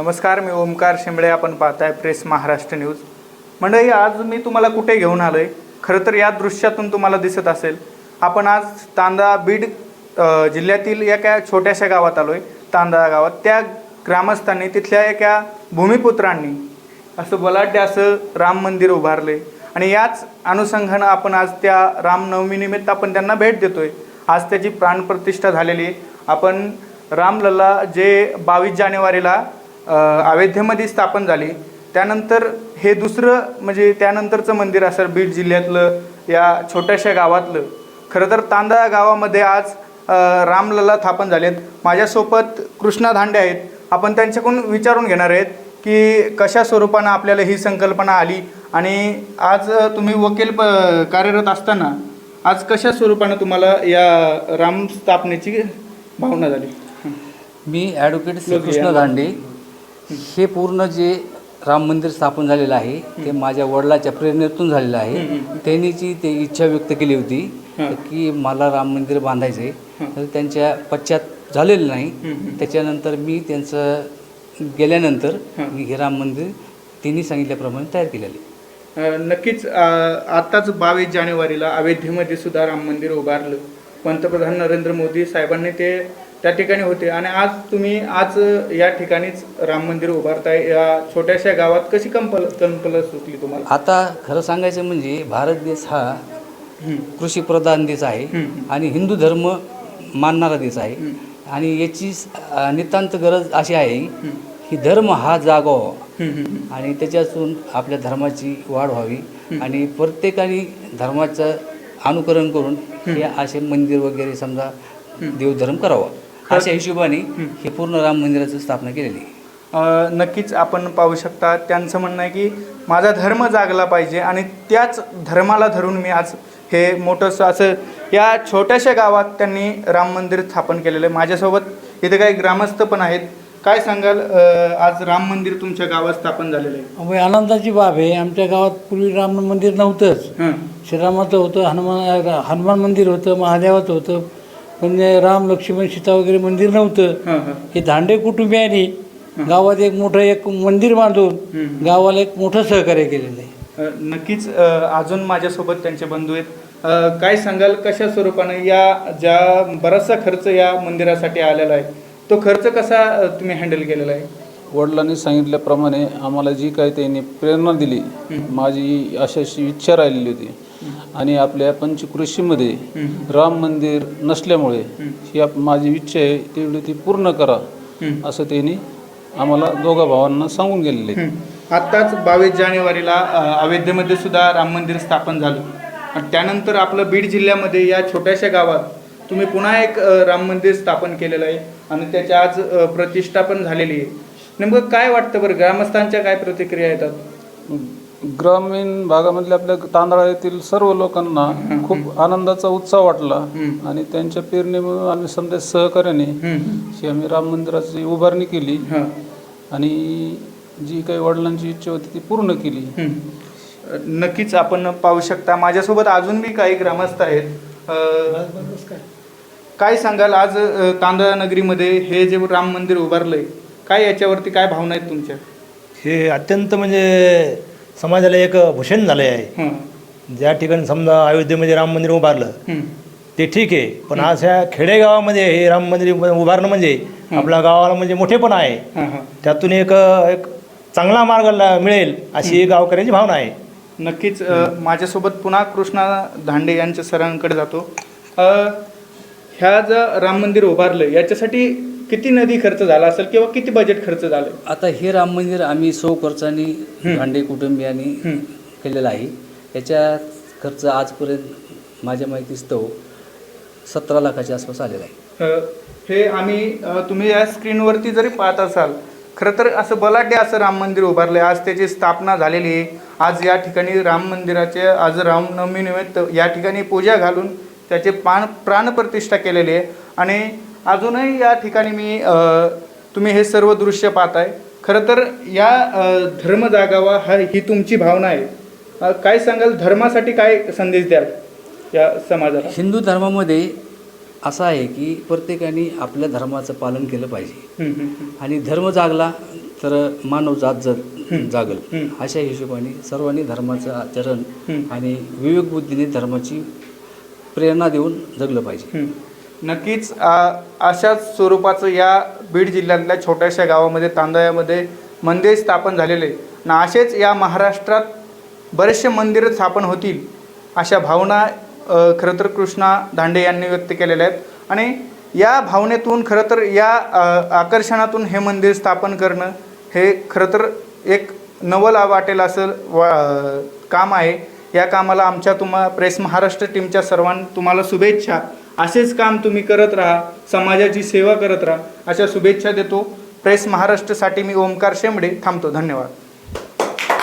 नमस्कार मी ओमकार शिंबळे. आपण पाहताय प्रेस महाराष्ट्र न्यूज. मंडळी आज मी तुम्हाला कुठे घेऊन आलो आहे खरं तर या दृश्यातून तुम्हाला दिसत असेल आपण आज तांदा बीड जिल्ह्यातील एका छोट्याशा गावात आलो आहे तांदा गावात. त्या ग्रामस्थांनी तिथल्या एका भूमिपुत्रांनी असं बलाढ्य असं राम मंदिर उभारले. आणि याच अनुषंगानं आपण आज त्या रामनवमीनिमित्त आपण त्यांना भेट देतोय. आज त्याची प्राणप्रतिष्ठा झालेली आहे. आपण रामलल्ला जे बावीस जानेवारीला अयोध्येमध्ये स्थापन झाली. त्यानंतर हे दुसरं म्हणजे त्यानंतरचं मंदिर असेल बीड जिल्ह्यातलं या छोट्याशा गावातलं. खरं तर तांदा गावामध्ये आज अ, रामलल्ला स्थापन झालेत. माझ्यासोबत कृष्णा धांडे आहेत. आपण त्यांच्याकडून विचारून घेणार आहेत की कशा स्वरूपानं आपल्याला ही संकल्पना आली आणि आज तुम्ही वकील प कार्यरत असताना आज कशा स्वरूपानं तुम्हाला या राम स्थापनेची भावना झाली? मी ॲडव्होकेट श्रीकृष्ण दांडे हे पूर्ण जे राम मंदिर स्थापन झालेलं आहे ते माझ्या वडिलाच्या प्रेरणेतून झालेलं आहे. त्यांनी जी ते इच्छा व्यक्त केली होती की मला राम मंदिर बांधायचं आहे तर त्यांच्या पश्चात झालेलं नाही. त्याच्यानंतर मी त्यांचं गेल्यानंतर मी हे राम मंदिर त्यांनी सांगितल्याप्रमाणे तयार केलेले नक्कीच आताच बावीस जानेवारीला अयोध्येमध्ये सुद्धा राम मंदिर उभारलं. पंतप्रधान नरेंद्र मोदी साहेबांनी ते त्या ठिकाणी होते. आणि आज तुम्ही आज या ठिकाणीच राम मंदिर उभारताय. या छोट्याशा गावात कशी कंपल कल्पना सुचली तुम्हाला? आता खरं सांगायचं म्हणजे भारत देश हा. कृषीप्रधान देश आहे. आणि हिंदू धर्म मानणारा देश आहे. आणि याची नितांत गरज अशी आहे. की धर्म हा जागावा हम्म, आणि त्याच्यातून आपल्या धर्माची वाढ व्हावी. आणि प्रत्येकाने धर्माचं अनुकरण करून हे असे मंदिर वगैरे समजा देवधर्म करावा. अशा हिशोबाने हे पूर्ण राम मंदिराची स्थापना केलेली आहे. नक्कीच आपण पाहू शकता. त्यांचं म्हणणं आहे की माझा धर्म जागला पाहिजे आणि त्याच धर्माला धरून मी आज हे मोठंसं असं या छोट्याशा गावात त्यांनी राम मंदिर स्थापन केलेलं आहे. माझ्यासोबत इथे काही ग्रामस्थ पण आहेत. काय सांगाल? अ, आज राम मंदिर तुमच्या गावात स्थापन झालेलं आहे. अभय आनंदाची बाब आहे. आमच्या गावात पूर्वी राम मंदिर नव्हतंच. हं. श्रीरामाचं होतं हनुमान हनुमान मंदिर होतं महादेवाचं होतं. पण राम लक्ष्मण सीता वगैरे मंदिर नव्हतं. हं, धांडे कुटुंबियांनी गावात एक मोठं एक मंदिर बांधून गावाला एक मोठं सहकार्य केलेलं आहे. नक्कीच अजून माझ्यासोबत त्यांचे बंधू आहेत. काय सांगाल कशा स्वरूपानं या ज्या बराचसा खर्च या मंदिरासाठी आलेला आहे तो खर्च कसा तुम्ही हँडल केलेला आहे? वडिलांनी सांगितल्याप्रमाणे आम्हाला जी काही त्यांनी प्रेरणा दिली माझी अशी अशी इच्छा राहिलेली होती. आणि आपल्या पंचकृषीमध्ये राम मंदिर नसल्यामुळे ही आप- माझी इच्छा आहे तेवढी ती पूर्ण करा असं त्यांनी आम्हाला दोघा भावांना सांगून गेलेले आहे. हं. आत्ताच बावीस जानेवारीला अ, अयोध्येमध्ये सुद्धा राम मंदिर स्थापन झालं आणि त्यानंतर आपलं बीड जिल्ह्यामध्ये या छोट्याशा गावात तुम्ही पुन्हा एक अ, राम मंदिर स्थापन केलेलं आहे आणि त्याची आज अ, प्रतिष्ठा पण झालेली आहे नेमकं काय वाटतं बरं ग्रामस्थांच्या काय प्रतिक्रिया येतात ग्रामीण भागामधल्या आपल्या तांदळा येथील सर्व लोकांना खूप आनंदाचा उत्साह वाटला. आणि त्यांच्या पेरणीमुळे आम्ही समजा सहकार्याने ही आम्ही राम मंदिराची उभारणी केली. आणि जी काही वडिलांची इच्छा होती ती पूर्ण केली. नक्कीच आपण पाहू शकता. माझ्यासोबत अजून बी काही ग्रामस्थ आहेत. काय सांगाल आज तांदळा नगरीमध्ये हे जे राम मंदिर उभारलंय काय याच्यावरती काय भावना आहेत तुमच्या? हे अत्यंत म्हणजे समाजाला एक भूषण झाले आहे. ज्या ठिकाणी समजा अयोध्येमध्ये राम मंदिर उभारलं. ते ठीक आहे. पण आज ह्या खेडेगावामध्ये हे राम मंदिर उभारणं म्हणजे आपल्या गावाला म्हणजे मोठेपण आहे. हं, हं. त्यातून एक एक चांगला मार्ग मिळेल अशी एक गावकऱ्यांची भावना आहे. नक्कीच माझ्यासोबत पुन्हा कृष्णा धांडे यांच्या सरांकडे जातो. ह्या जर राम मंदिर उभारलं याच्यासाठी किती नदी खर्च झाला असेल किंवा किती बजेट खर्च झालं? आता हे राम मंदिर आम्ही सौ खर्चाने भांडे कुटुंबियांनी केलेलं आहे. याच्या खर्च आजपर्यंत माझ्या माहितीस्तव सतरा लाखाच्या आसपास आलेला आहे. हे आम्ही तुम्ही या स्क्रीनवरती जरी पाहत असाल खरं तर असं बलाढ्य असं राम मंदिर उभारलं आहे आज त्याची स्थापना झालेली आहे. आज या ठिकाणी राम मंदिराचे आज रामनवमीनिमित्त या ठिकाणी पूजा घालून त्याचे प्राण प्राणप्रतिष्ठा केलेली आहे. आणि अजूनही या ठिकाणी मी तुम्ही हे सर्व दृश्य पाहताय. खरं तर या धर्म जागावा हा ही तुमची भावना आहे. काय सांगाल? धर्मासाठी काय संदेश द्याल या समाजाला? हिंदू धर्मामध्ये असं आहे की प्रत्येकाने आपल्या धर्माचं पालन केलं पाहिजे. आणि धर्म जागला तर मानवजात जग जागल अशा हिशोबाने सर्वांनी धर्माचं आचरण आणि विवेक बुद्धीने धर्माची प्रेरणा देऊन जगलं पाहिजे. नक्कीच अशाच स्वरूपाचं या बीड जिल्ह्यातल्या छोट्याशा गावामध्ये तांदळ्यामध्ये मंदिर स्थापन झालेले आहे. ना असेच या महाराष्ट्रात बरेचसे मंदिरं स्थापन होतील अशा भावना खरं तर कृष्णा दांडे यांनी व्यक्त केलेल्या आहेत. आणि या भावनेतून खरं तर या आकर्षणातून हे मंदिर स्थापन करणं हे खरं तर एक नवल वाटेल असं वा काम आहे. या कामाला आमच्या तुम्हा प्रेस महाराष्ट्र टीमच्या सर्वां तुम्हाला शुभेच्छा. असेच काम तुम्ही करत राहा समाजाची सेवा करत राहा. अशा शुभेच्छा देतो. प्रेस महाराष्ट्रसाठी मी ओमकार शेंबडे थांबतो. धन्यवाद.